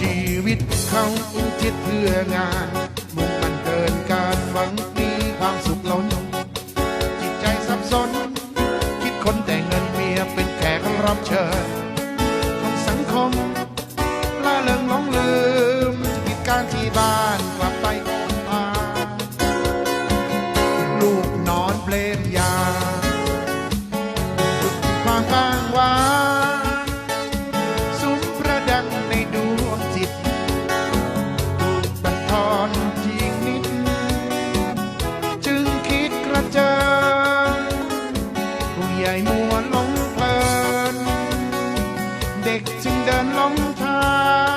ชีวิตเขาอุทิศเพื่องานมุ่งมันเกินการฝังมีความสุขล้นจิตใจสับสน คิดคนแต่เงินเมียเป็นแขกรับเชิญของสังคมลาเลิงหองลืมกิจการที่บ้านกลับไปมาลูกนอนเปลมยาความบ้าง มัวหลงเพลิน เด็กจึงเดินหลงทาง